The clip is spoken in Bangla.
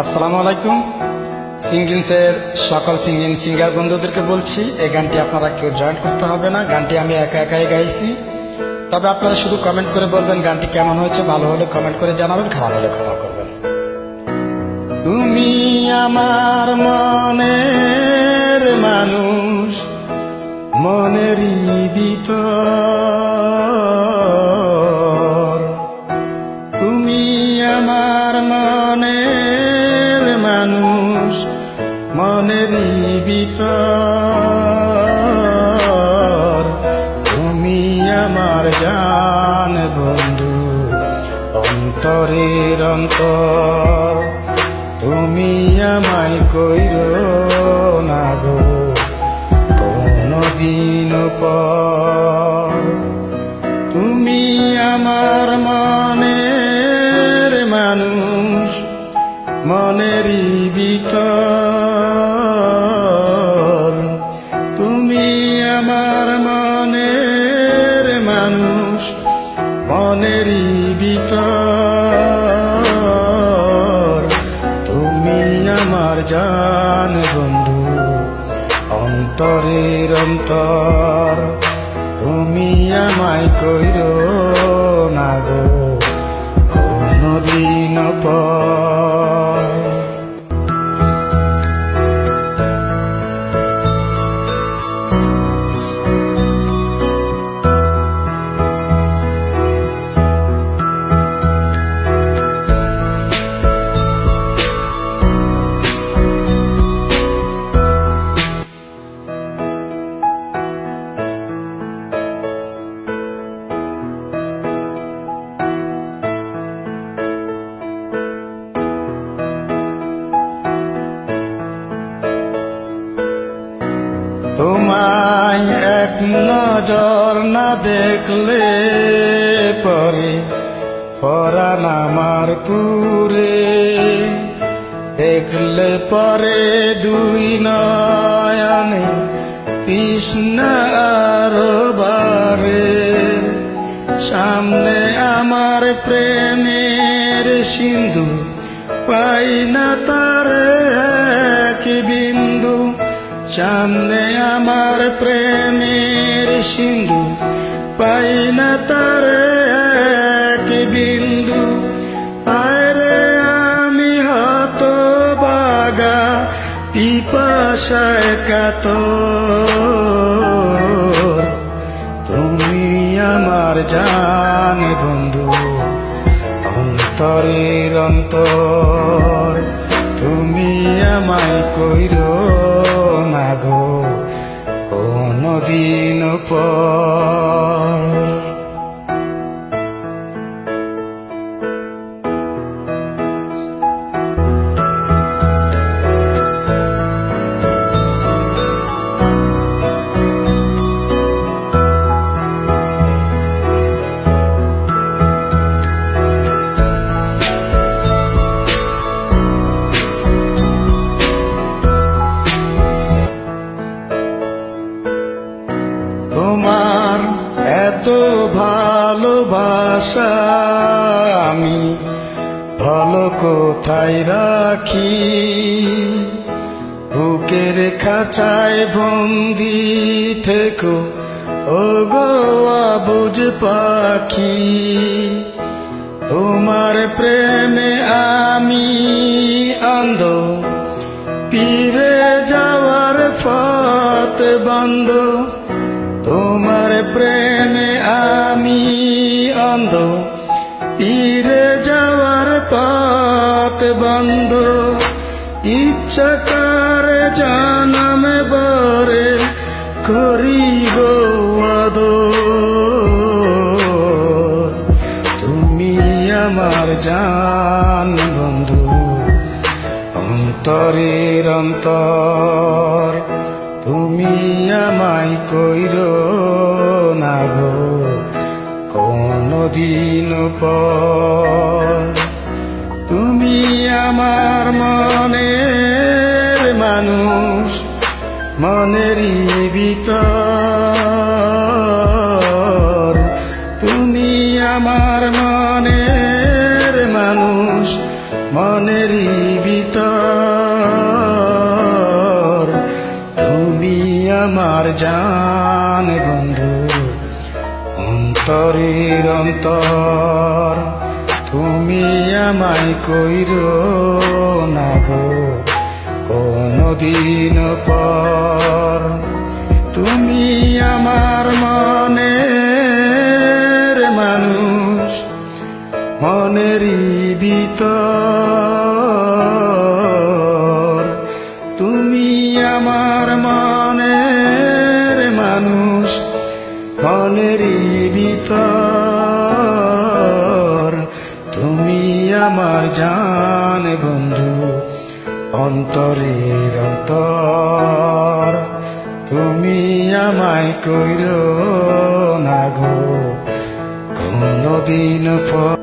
আসসালামু আলাইকুম। সিঙ্গিংসের সকল সিঙ্গিং সিঙ্গার বন্ধুদেরকে বলছি, এই গানটি আপনারা কেউ জয়েন করতে হবে না। গানটি আমি একা একাই গাইছি। তবে আপনারা শুধু কমেন্ট করে বলবেন গানটি কেমন হয়েছে, ভালো হলে কমেন্ট করে জানাবেন, খারাপ হলে ক্ষমা করবেন। তুমি আমার মনের মানুষ, মনেরই ভিতর। মনেরই ভিতর তুমি আমার জান বন্ধু, অন্তরের অন্তর। তুমি আমায় কইর না গো কোনদিন পর। তুমি আমার মনের মানুষ, মনেরই ভিতর বন্ধু অন্তরের অন্তর। তুমি আমায় কইর না গো কোনদিন পর। তোমায় এক নজর না দেখলে পরে পরাণ আমার পুরে। দেখলে পরে দুই নয়নে কৃষ্ণার বারে সামনে আমার প্রেমের সিন্ধু, পাই না তার বিন্দু। সামনে আমার প্রেমের সিন্ধু, পাই না তার এক বিন্দু। আরে আমি হত বাগা পিপাসায় কাত তুমি আমার জান বন্ধু, অন্তরের অন্তর। তুমি আমায় কইর গো কোনদিন পর। ভালোবাসা আমি ভালো কোথায় রাখি? বুকের খাঁচায় বন্দি থেকো। ও গো বুঝ পাখি, তোমার প্রেমে আমি অন্ধ। পীরে যাওয়ার পথ বন্ধ। তোমার প্রেমে আমি অন্ধ। পীরে যাওয়ার পথ বন্ধ। ইচ্ছা কার জানাম বরে করিব। তুমি আমার জান বন্ধু, অন্তরের অন্তর। তুমি আমায় কইর না গো। কোনদিন পর তুমি আমার মনের মানুষ, মনেরই ভিতর। তুমি আমার মনের মানুষ মন মনেরই ভিতর। তুমি আমার জান অন্তরের অন্তর, তুমি আমায় কইর না গো, কোনদিন পর। তুমি আমার মনের মানুষ, মনেরই ভিতর অন্তরের অন্তর। তুমি আমায় কইর না গো কোনদিন পর